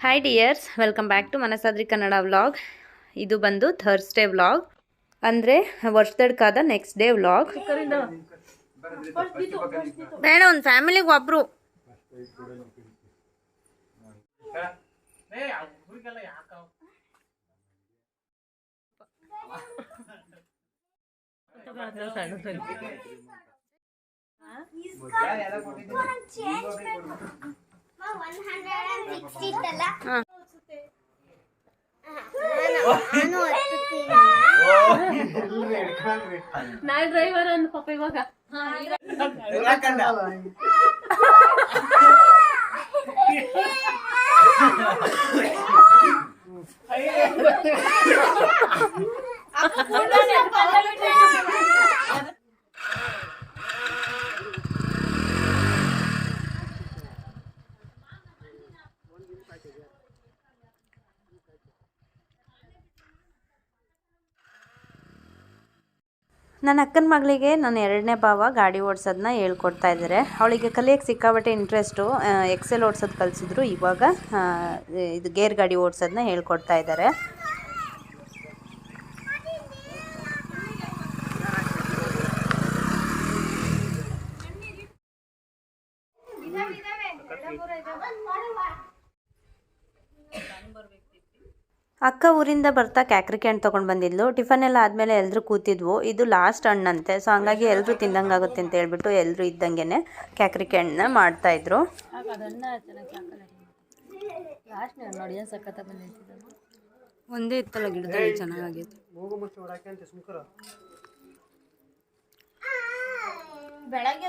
Hi dears welcome back to Manasadri Kannada vlog ಇದು ಬಂದು Thursday vlog ಅಂದರೆ ವರ್ಷದಡ್ಕಾದ next day vlog ಬೇಡ, ಒಂದು ಫ್ಯಾಮಿಲಿಗೆ ಒಬ್ರು. ಹಾ. ನಾನ್ ಡ್ರೈವರ್ ಅಂದ್ ಪಾಪ ಇವಾಗ ನನ್ನ ಅಕ್ಕನ ಮಗಳಿಗೆ ನನ್ನ ಎರಡನೇ ಭಾವ ಗಾಡಿ ಓಡಿಸೋದನ್ನ ಹೇಳ್ಕೊಡ್ತಾ ಇದ್ದಾರೆ. ಅವಳಿಗೆ ಕಲಿಯಕ್ಕೆ ಸಿಕ್ಕಾಬಟ್ಟೆ ಇಂಟ್ರೆಸ್ಟು ಎಕ್ಸೆಲ್ ಓಡ್ಸೋದು ಕಲಿಸಿದ್ರು. ಇವಾಗ ಇದು ಗೇರ್ ಗಾಡಿ ಓಡಿಸೋದನ್ನ ಹೇಳ್ಕೊಡ್ತಾ ಇದ್ದಾರೆ. ಅಕ್ಕ ಊರಿಂದ ಬರ್ತಾ ಕ್ಯಾಕ್ರಿಕೆ ಹಣ್ಣು ತೊಗೊಂಡು ಬಂದಿದ್ಲು. ಟಿಫನ್ ಎಲ್ಲ ಆದಮೇಲೆ ಎಲ್ಲರೂ ಕೂತಿದ್ವು. ಇದು ಲಾಸ್ಟ್ ಹಣ್ಣಂತೆ. ಸೊ ಹಂಗಾಗಿ ಎಲ್ಲರೂ ತಿಂದಂಗಾಗುತ್ತೆ ಅಂತ ಹೇಳ್ಬಿಟ್ಟು ಎಲ್ಲರೂ ಇದ್ದಂಗೆ ಕ್ಯಾಕ್ರಿಕೆ ಹಣ್ಣನ್ನ ಮಾಡ್ತಾಯಿದ್ರು ಒಂದೇ ಇತ್ತಲ್ಲ ಗಿಡದಲ್ಲಿ ಚೆನ್ನಾಗಿತ್ತು ಬೆಳಗ್ಗೆ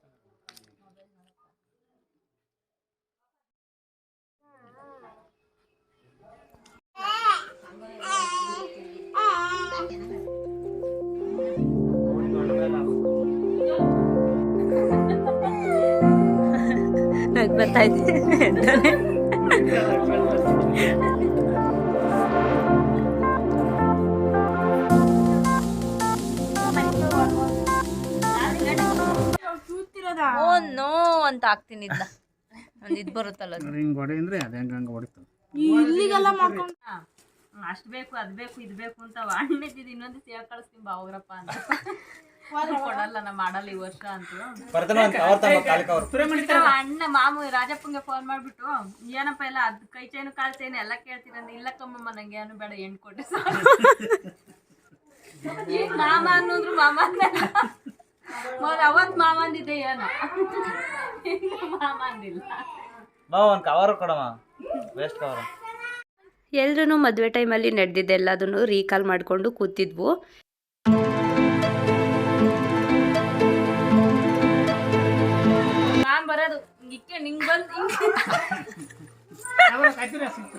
ಇಲ್ಲ ಬರ್ತಾ ನಗ್ ಬರ್ತಾಯಿದೆ ಓ ನೋ ಅಂತ ಆಗ್ತೀನಿ ಇದ್ದ ಒಂದು ಇದು ಬರುತ್ತಲ್ಲ. ಹಿಂಗೆ ಹೊಡೆ ಅಂದ್ರೆ ಅದು ಹೆಂಗೆ ಹಂಗೆ ಹೊಡಿತು ಅಷ್ಟ್ ಬೇಕು ಅದ್ ಬೇಕು ಇದ್ ಬೇಕು ಅಂತ ಅಣ್ಣಿದ್ದು ಇನ್ನೊಂದು ಸೇವ್ ಕಳಿಸ್ತೀನಿ ಬಾವಗ್ರಪ್ಪ ಅಂತ. ಕೊಡಲ್ಲ ನಾ ಮಾಡಲ್ಲ ಈ ವರ್ಷ ಅಂತ. ಅಣ್ಣ ಮಾಮು ರಾಜಪ್ಪಂಗೆ ಫೋನ್ ಮಾಡ್ಬಿಟ್ಟು ಏನಪ್ಪ ಎಲ್ಲ ಅದ್ ಕೈ ಚೈನು ಕಾಲ್ ಚೈನು ಎಲ್ಲ ಕೇಳ್ತೀರಂದ್ರೆ ಇಲ್ಲ ಕಮ್ಮಮ್ಮ ನಂಗೆ ಏನು ಬೇಡ ಹೆಣ್ ಕೊಟ್ಟೆ ಸಾಕು. ಈಗ ಮಾಮ ಅನ್ನೋದ್ರು ಮಾಮ ಮೊದ್ಲು ಅವತ್ ಮಾಮ ಅಂದಿದ್ದೆ ಏನೋ? ಮಾಮ ಅಂದಿಲ್ಲ. ಬಾ ಒಂದು ಕವರ್ ಕೊಡಮ್ಮ. ವೇಸ್ಟ್ ಕವರ್ ಎಲ್ರೂ ಮದುವೆ ಟೈಮಲ್ಲಿ ನಡೆದಿದ್ದೆಲ್ಲದನ್ನು ರೀಕಾಲ್ ಮಾಡಿಕೊಂಡು ಕೂತಿದ್ವು. ನಿಂಗ್ ಬಂದ್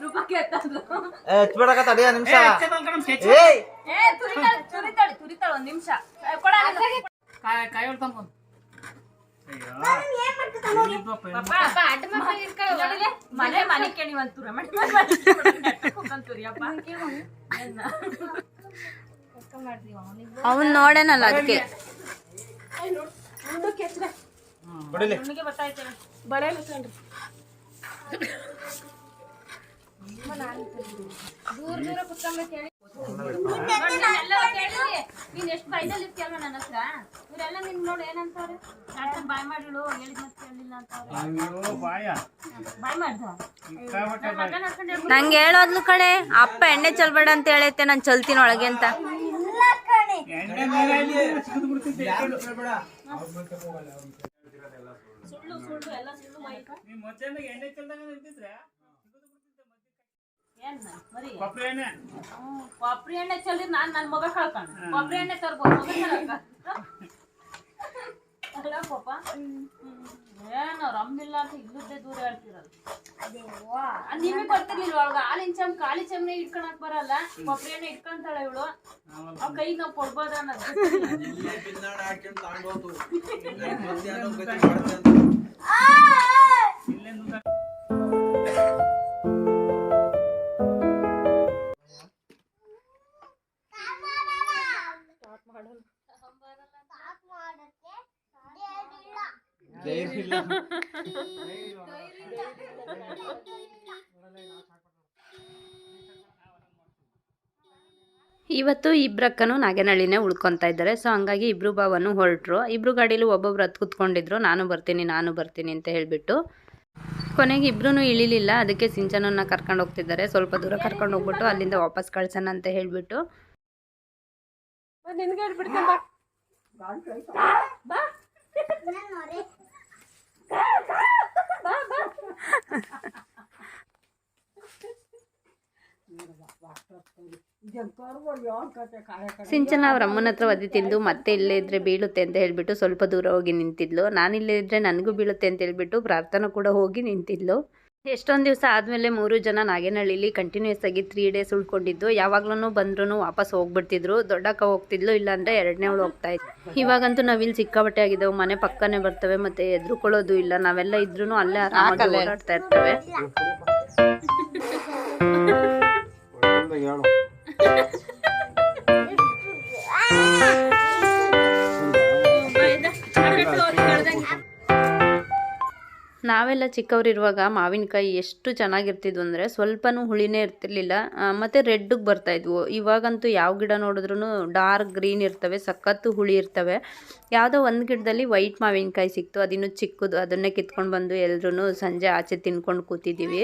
ರೂಪಕ್ಕೆ ಎತ್ತಂದ್ರು. ಹಚ್ಬಿಡಕ ತಡಿಯ ನಿಮಿಷ. ಏಯ್! ಏ ತುರಿತಾಳೆ ತುರಿತಾಳೆ ತುರಿತಾಳೆ ಒಂದ್ ನಿಮಿಷ. ಕೊಡ ಕಾಯಿ ಹೊಡ್ಕೊಂಬ ಮನೆ ಮನೆ ಕೇಳಿ ಒಂದ್ ತುರ. ಮಾಡಿ ತುರಿಯಪ್ಪ ಅವನ್ ನೋಡೇನಲ್ಲ ಅದಕ್ಕೆ ಬಿಡಿಲಿ ನಿಮಗೆ ಗೊತ್ತಾಯ್ತೇವೆ ದೂರ ದೂರ ಕುತ್ಕೊಂಬೇಕು ಹೇಳಿ ನೀನ್ ಎಷ್ಟು ಬೈದಲ್ಲಿ ಇರ್ತೀಯಲ್ವ ನನ್ನ ಹತ್ರ? ಇವರೆಲ್ಲ ನಿನ್ ನೋಡಿ ಏನಂತಾರೆ? ಡಾಕ್ಟರ್ ಬಾಯ್ ಮಾಡಿಳು ಹೇಳಿದ್ ಮತ್ತೆ ಕೇಳಲಿಲ್ಲ ಅಂತ ಬಾಯ. ಬಾಯ್ ಮಾಡ್ದ? ಸಿಕ್ಕಾಪಟ್ಟೆ ಮಗ ನಡ್ಕೊಂಡು ನಂಗೆ ಹೇಳೋದ್ಲು ಕಡೆ ಅಪ್ಪ ಎಣ್ಣೆ ಚಲ್ಬೇಡ ಅಂತ ಹೇಳೈತೆ ನಾನು ಚಲ್ತೀನಿ ಒಳಗೆ ಅಂತ. ಎಣ್ಣೆ ಕೊಬ್ಬರಿ ಎಣ್ಣೆ ಚೆಲ್ಲಿದ್ ನಾನ್ ನನ್ ಮಗ ಕಳ್ಕೊಂಡು ಕೊಬ್ಬರಿ ಎಣ್ಣೆ ತರ್ಬೋದು ಮಗ ಪಾಪ ಏನು ರಮ್ಮಿಲ್ಲ ಅಂತ ಇಲ್ಲದ್ದೇ ದೂರ ಹೇಳ್ತಿರಲ್ಲ ನಿಮಗೆ ಗೊತ್ತಿರ್ಲಿಲ್ಲ ಒಳಗ ಹಾಲಿನ ಚಮ್ ಖಾಲಿ ಚಮ್ನೆ ಇಟ್ಕೊಳಕ್ ಬರಲ್ಲ. ಕೊಬ್ಬರಿ ಎಣ್ಣೆ ಇಟ್ಕೊಂತಾಳೆ ಇವಳು. ಅವ್ ಕೈ ನಾವ್ ಕೊಡ್ಬೋದ ಅನ್ನೋದು. ಧೈರ್ಯ ಇವತ್ತು ಇಬ್ಬರಕ್ಕನೂ ನಾಗೇನಹಳ್ಳಿನೇ ಉಳ್ಕೊತಾ ಇದ್ದಾರೆ. ಸೊ ಹಂಗಾಗಿ ಇಬ್ರು ಬಾವನ್ನು ಹೊರಟರು. ಇಬ್ರು ಗಾಡೀಲಿ ಒಬ್ಬೊಬ್ರು ಹತ್ತು ಕೂತ್ಕೊಂಡಿದ್ರು. ನಾನು ಬರ್ತೀನಿ ನಾನು ಬರ್ತೀನಿ ಅಂತ ಹೇಳಿಬಿಟ್ಟು ಕೊನೆಗೆ ಇಬ್ರು ಇಳಿಲಿಲ್ಲ. ಅದಕ್ಕೆ ಸಿಂಚನನ್ನ ಕರ್ಕೊಂಡು ಹೋಗ್ತಿದ್ದಾರೆ. ಸ್ವಲ್ಪ ದೂರ ಕರ್ಕೊಂಡು ಹೋಗ್ಬಿಟ್ಟು ಅಲ್ಲಿಂದ ವಾಪಸ್ ಕಳ್ಸೋಣ ಅಂತ ಹೇಳಿಬಿಟ್ಟು. ಬಾ. ಸಿಂಚನ ಅವ್ರ ಅಮ್ಮನ ಹತ್ರ ಒದಿ ತಿಂದು ಮತ್ತೆ ಇಲ್ಲೇ ಇದ್ರೆ ಬೀಳುತ್ತೆ ಅಂತ ಹೇಳ್ಬಿಟ್ಟು ಸ್ವಲ್ಪ ದೂರ ಹೋಗಿ ನಿಂತಿದ್ಲು. ನಾನು ಇಲ್ಲೇ ಇದ್ರೆ ನನಗೂ ಬೀಳುತ್ತೆ ಅಂತ ಹೇಳ್ಬಿಟ್ಟು ಪ್ರಾರ್ಥನಾ ಕೂಡ ಹೋಗಿ ನಿಂತಿದ್ಲು. ಎಷ್ಟೊಂದು ದಿವಸ ಆದಮೇಲೆ ಮೂರು ಜನ ನಾಗೇನಹಳ್ಳಿಲಿ ಕಂಟಿನ್ಯೂಸ್ ಆಗಿ ತ್ರೀ ಡೇಸ್ ಉಳ್ಕೊಂಡಿದ್ದು. ಯಾವಾಗ್ಲೂ ಬಂದ್ರು ವಾಪಸ್ ಹೋಗ್ಬಿಡ್ತಿದ್ರು. ದೊಡ್ಡಕ್ಕ ಹೋಗ್ತಿದ್ಲು, ಇಲ್ಲಾಂದ್ರೆ ಎರಡನೇ ಅವಳು ಹೋಗ್ತಾ ಇದ್ವಿ ಇವಾಗಂತೂ ನಾವಿಲ್ಲಿ ಸಿಕ್ಕಾಬಟ್ಟೆ ಆಗಿದ್ದಾವೆ. ಮನೆ ಪಕ್ಕನೆ ಬರ್ತವೆ ಮತ್ತೆ ಎದ್ರುಕೊಳ್ಳೋದು ಇಲ್ಲ. ನಾವೆಲ್ಲ ಇದ್ರೂ ಅಲ್ಲೇ ಆರಾಮಾಗಿ ಓಡಾಡ್ತಾ ಇರ್ತವೆ. ನಾವೆಲ್ಲ ಚಿಕ್ಕವರಿರುವಾಗ ಮಾವಿನಕಾಯಿ ಎಷ್ಟು ಚೆನ್ನಾಗಿರ್ತಿದ್ವು ಅಂದರೆ ಸ್ವಲ್ಪನೂ ಹುಳಿನೇ ಇರ್ತಿರ್ಲಿಲ್ಲ. ಮತ್ತು ರೆಡ್ಗೆ ಬರ್ತಾಯಿದ್ವು ಇವಾಗಂತೂ ಯಾವ ಗಿಡ ನೋಡಿದ್ರೂ ಡಾರ್ಕ್ ಗ್ರೀನ್ ಇರ್ತವೆ, ಸಖತ್ತು ಹುಳಿ ಇರ್ತವೆ. ಯಾವುದೋ ಒಂದು ಗಿಡದಲ್ಲಿ ವೈಟ್ ಮಾವಿನಕಾಯಿ ಸಿಕ್ತು, ಅದಿನ್ನೂ ಚಿಕ್ಕದು. ಅದನ್ನೇ ಕಿತ್ಕೊಂಡು ಬಂದು ಎಲ್ಲರೂ ಸಂಜೆ ಆಚೆ ತಿನ್ಕೊಂಡು ಕೂತಿದ್ದೀವಿ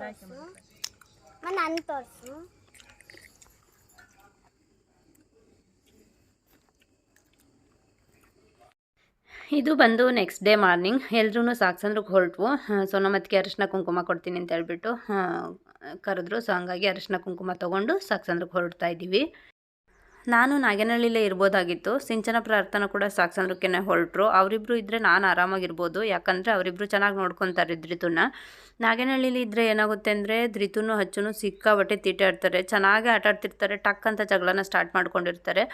ತೋರಿಸು. ತೋರಿಸು. ಇದು ಬಂದು ನೆಕ್ಸ್ಟ್ ಡೇ ಮಾರ್ನಿಂಗ್ ಎಲ್ರೂ ಸಾಕ್ಸಂದ್ರಿಗೆ ಹೊರಟ್ವು. ಸೋನಮತ್ತಿಗೆ ಅರಿಶಿನ ಕುಂಕುಮ ಕೊಡ್ತೀನಿ ಅಂತ ಹೇಳ್ಬಿಟ್ಟು ಕರೆದ್ರು. ಸೊ ಹಂಗಾಗಿ ಅರಿಶಿನ ಕುಂಕುಮ ತೊಗೊಂಡು ಸಾಕ್ಸಂದ್ರಿಗೆ ಹೊರಡ್ತಾ ಇದ್ದೀವಿ. ನಾನು ನಾಗೇನಹಳ್ಳಿಲೇ ಇರ್ಬೋದಾಗಿತ್ತು. ಸಿಂಚನ ಪ್ರಾರ್ಥನ ಕೂಡ ಸಾಕ್ಸಂದ್ರಕ್ಕೆ ಹೊರಟ್ರು. ಅವರಿಬ್ರು ಇದ್ದರೆ ನಾನು ಆರಾಮಾಗಿರ್ಬೋದು. ಯಾಕಂದರೆ ಅವರಿಬ್ರು ಚೆನ್ನಾಗಿ ನೋಡ್ಕೊತಾರೆ ಧೃತುನ ನಾಗೇನಹಳ್ಳಿಲಿ ಇದ್ದರೆ ಏನಾಗುತ್ತೆ ಅಂದರೆ ಧೃತುನು ಹಚ್ಚುನು ಸಿಕ್ಕಾಬಟ್ಟೆ ತೀಟಾಡ್ತಾರೆ ಚೆನ್ನಾಗಿ ಆಟ ಆಡ್ತಿರ್ತಾರೆ. ಟಕ್ ಅಂತ ಜಗಳನ ಸ್ಟಾರ್ಟ್ ಮಾಡ್ಕೊಂಡಿರ್ತಾರೆ.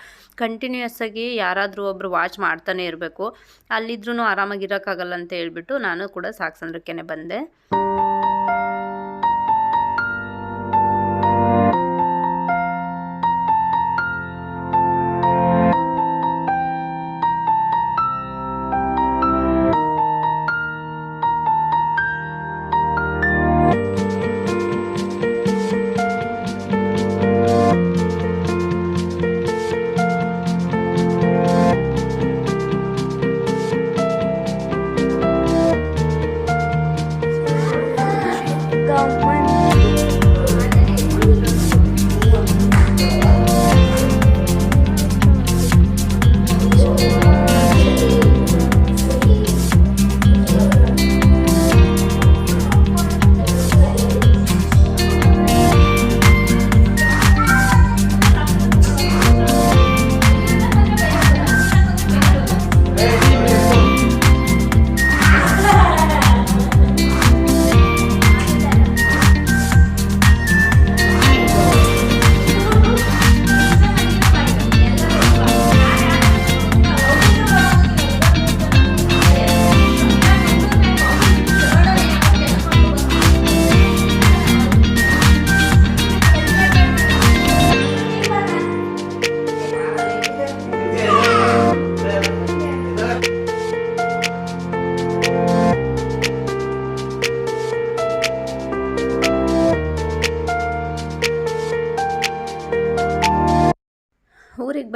ಕಂಟಿನ್ಯೂಯಸ್ ಆಗಿ ಯಾರಾದರೂ ಒಬ್ಬರು ವಾಚ್ ಮಾಡ್ತಾನೆ ಇರಬೇಕು. ಅಲ್ಲಿದ್ರೂ ಆರಾಮಾಗಿರೋಕ್ಕಾಗಲ್ಲ ಅಂತ ಹೇಳ್ಬಿಟ್ಟು ನಾನು ಕೂಡ ಸಾಕ್ಸಂದ್ರಕ್ಕೆ ಬಂದೆ.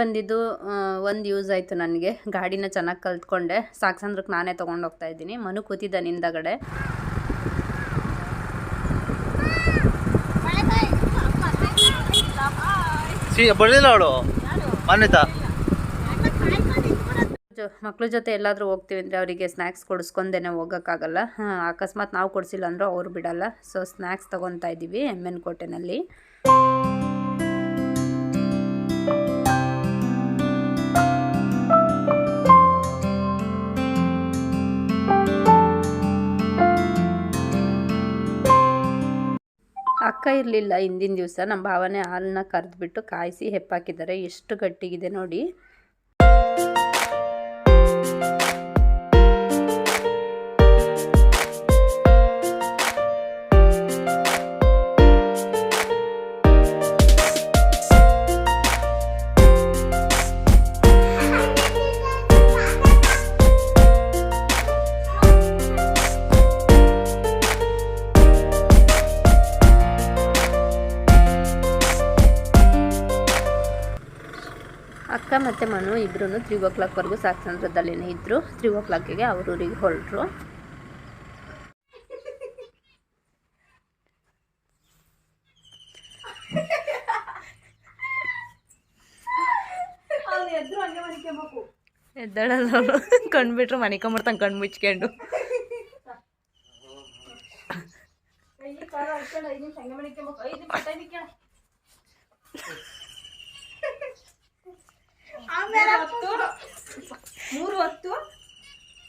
ಬಂದಿದ್ದು ಒಂದು ಯೂಸ್ ಆಯಿತು ನನಗೆ. ಗಾಡಿನ ಚೆನ್ನಾಗಿ ಕಲ್ತ್ಕೊಂಡೆ. ಸಾಕ್ಸಂದ್ರಕ್ಕೆ ನಾನೇ ತೊಗೊಂಡು ಹೋಗ್ತಾ ಇದ್ದೀನಿ. ಮನು ಕೂತಿದ್ದ ನಿಂದಗಡೆ. ಮಕ್ಳ ಜೊತೆ ಎಲ್ಲಾದರೂ ಹೋಗ್ತೀವಿ ಅಂದರೆ ಅವರಿಗೆ ಸ್ನ್ಯಾಕ್ಸ್ ಕೊಡಿಸ್ಕೊಂಡೇನೆ ಹೋಗೋಕ್ಕಾಗಲ್ಲ. ಅಕಸ್ಮಾತ್ ನಾವು ಕೊಡಿಸಿಲ್ಲ ಅಂದರೂ ಅವ್ರು ಬಿಡಲ್ಲ. ಸೊ ಸ್ನ್ಯಾಕ್ಸ್ ತೊಗೊತಾ ಇದ್ದೀವಿ ಎಂ ಎನ್ ಕೋಟೆನಲ್ಲಿ. ಅಕ್ಕ ಇರಲಿಲ್ಲ ಹಿಂದಿನ ದಿವಸ. ನಮ್ಮ ಭಾವನೆ ಹಾಲನ್ನ ಕರೆದ್ಬಿಟ್ಟು ಕಾಯಿಸಿ ಹೆಪ್ಪಾಕಿದ್ದಾರೆ ಎಷ್ಟು ಗಟ್ಟಿಗಿದೆ ನೋಡಿ. ಮನು ಇಬ್ಬರೂ ತ್ರೀ ಓ ಕ್ಲಾಕ್ವರೆಗೂ ಸಾಕ್ಸಂದ್ರದಲ್ಲೇ ಇದ್ದರು ತ್ರೀ ಓ ಕ್ಲಾಕಿಗೆ ಅವ್ರ ಊರಿಗೆ ಹೊರಟರು. ಎದ್ದಾಳಲ್ಲ ಕಂಡ್ಬಿಟ್ರು ಮನಿಕೊಂಬಿಡ್ತಾನೆ ಕಣ್ಣು ಮುಚ್ಕೊಂಡು ಕೈ ಕಾಲು ಹಾಕ್ಕೊಂಡು ಐದು ನಿಮಿಷ ಹಂಗೆ ಮನಿಕ್ಯಬೇಕು ಐದು ನಿಮಿಷ ಟೈಮ್ ಕೇಳ ಮೂರು ಹೊತ್ತು.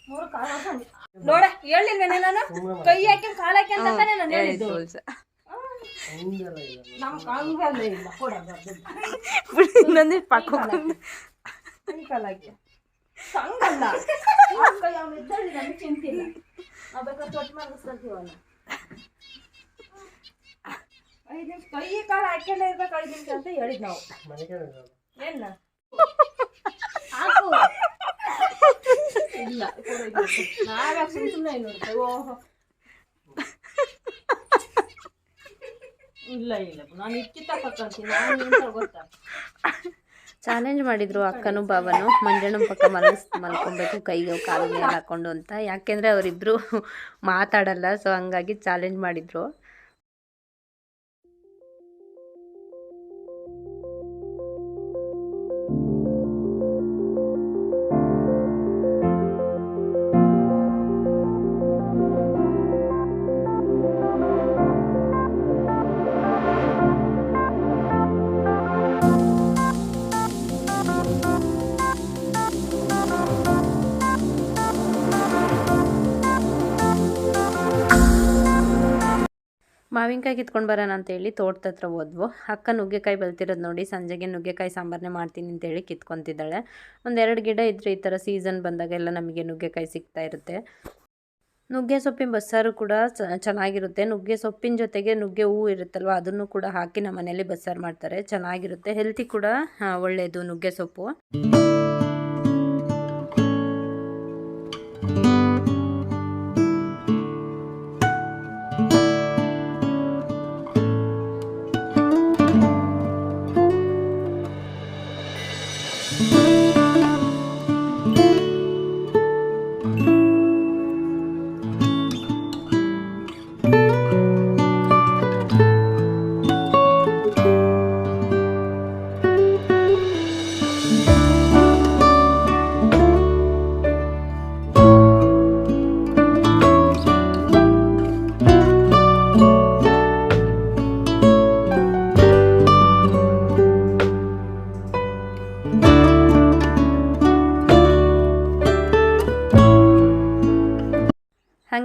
ಮೂರು ಕಾಲ ಹಾಕೊಂಡು ನೋಡ ಹೇಳಿಲ್ವೇನೆ ನಾನು. ಕೈ ಹಾಕಿ ಕಾಲ ಹಾಕಿ ಅಂತ ತಾನೇ ನಾನು ಹೇಳಿದ್ದು. ಇನ್ನೊಂದಿಟ್ಟು ಪಕ್ಕ ಕೈ ಕಾಲು ಹಾಕಿ. ಹಂಗಲ್ಲ. ಆ ಕೈ ಅವ್ನು ಇದ್ದಳ್ಳಿ ನಮಗೆ ಚಿಂತಿಲ್ಲ. ನಾವು ಬೇಕಾದ್ರೆ ತೊಟ್ಟು ಮಾಡಿಸ್ಕೊಂತೀವಿ ಅವನ್ನ ಐದು ನಿಮಿಷ ಕೈ ಕಾಲು ಹಾಕ್ಯಲ್ಲೇ ಇರ್ಬೇಕು ಅಂತ ಹೇಳಿದ್ ನಾವು. ಏನ? ಇಲ್ಲ ನಾವ್ಯಾಕೆ ಸುಮ್ಮನೆ ಸುಮ್ಮನೆ ನೋಡ್ತೇವೆ ಓಹೋ. ಇಲ್ಲ ಇಲ್ಲ. ನಾನು ಇಕ್ಕಿ ತಕೊಂತೀನಿ ನಾನು ಎಂತ ಗೊತ್ತಾ? ಚಾಲೆಂಜ್ ಮಾಡಿದ್ರು ಅಕ್ಕನೂ ಬಾಬನು ಮಂಜಣ್ಣ ಪಕ್ಕ ಮನಸ್ ಮಲ್ಕೊಬೇಕು ಕೈಗೆ ಕಾಲು ಮೇಲೆ ಹಾಕೊಂಡು ಅಂತ. ಯಾಕೆಂದರೆ ಅವರಿಬ್ಬರು ಮಾತಾಡಲ್ಲ ಸೊ ಹಂಗಾಗಿ ಚಾಲೆಂಜ್ ಮಾಡಿದ್ರು. ಮಾವಿನಕಾಯಿ ಕಿತ್ಕೊಂಡು ಬರೋಣ ಅಂತೇಳಿ ತೋಟದ ಹತ್ರ ಹೋದ್ವು. ಅಕ್ಕ ನುಗ್ಗೆಕಾಯಿ ಬೆಳ್ತಿರೋದು ನೋಡಿ ಸಂಜೆಗೆ ನುಗ್ಗೆಕಾಯಿ ಸಾಂಬಾರನ್ನೇ ಮಾಡ್ತೀನಿ ಅಂತೇಳಿ ಕಿತ್ಕೊತಿದ್ದಾಳೆ. ಒಂದೆರಡು ಗಿಡ ಇದ್ದರೆ ಈ ಥರ ಸೀಸನ್ ಬಂದಾಗೆಲ್ಲ ನಮಗೆ ನುಗ್ಗೆಕಾಯಿ ಸಿಗ್ತಾ ಇರುತ್ತೆ. ನುಗ್ಗೆ ಸೊಪ್ಪಿನ ಬಸ್ಸಾರು ಕೂಡ ಚೆನ್ನಾಗಿರುತ್ತೆ. ನುಗ್ಗೆ ಸೊಪ್ಪಿನ ಜೊತೆಗೆ ನುಗ್ಗೆ ಹೂವು ಇರುತ್ತಲ್ವ, ಅದನ್ನು ಕೂಡ ಹಾಕಿ ನಮ್ಮ ಮನೇಲಿ ಬಸ್ಸಾರು ಮಾಡ್ತಾರೆ. ಚೆನ್ನಾಗಿರುತ್ತೆ. ಹೆಲ್ತಿ ಕೂಡ ಒಳ್ಳೆಯದು ನುಗ್ಗೆ ಸೊಪ್ಪು.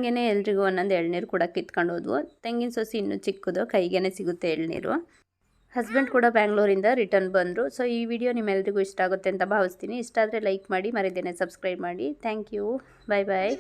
ಹಾಗೆಯೇ ಎಲ್ರಿಗೂ ಒಂದೊಂದು ಎಳ್ನೀರು ಕೂಡ ಕಿತ್ಕೊಂಡು ಹೋದ್ವು. ತೆಂಗಿನ ಸೊಸಿ ಇನ್ನೂ ಚಿಕ್ಕದು, ಕೈಗೇನೆ ಸಿಗುತ್ತೆ ಎಳ್ನೀರು. ಹಸ್ಬೆಂಡ್ ಕೂಡ ಬ್ಯಾಂಗ್ಳೂರಿಂದ ರಿಟರ್ನ್ ಬಂದರು. ಸೊ ಈ ವಿಡಿಯೋ ನಿಮ್ಮೆಲ್ರಿಗೂ ಇಷ್ಟ ಆಗುತ್ತೆ ಅಂತ ಭಾವಿಸ್ತೀನಿ. ಇಷ್ಟ ಆದರೆ ಲೈಕ್ ಮಾಡಿ, ಮರಿದೇನೆ ಸಬ್ಸ್ಕ್ರೈಬ್ ಮಾಡಿ. Thank you bye bye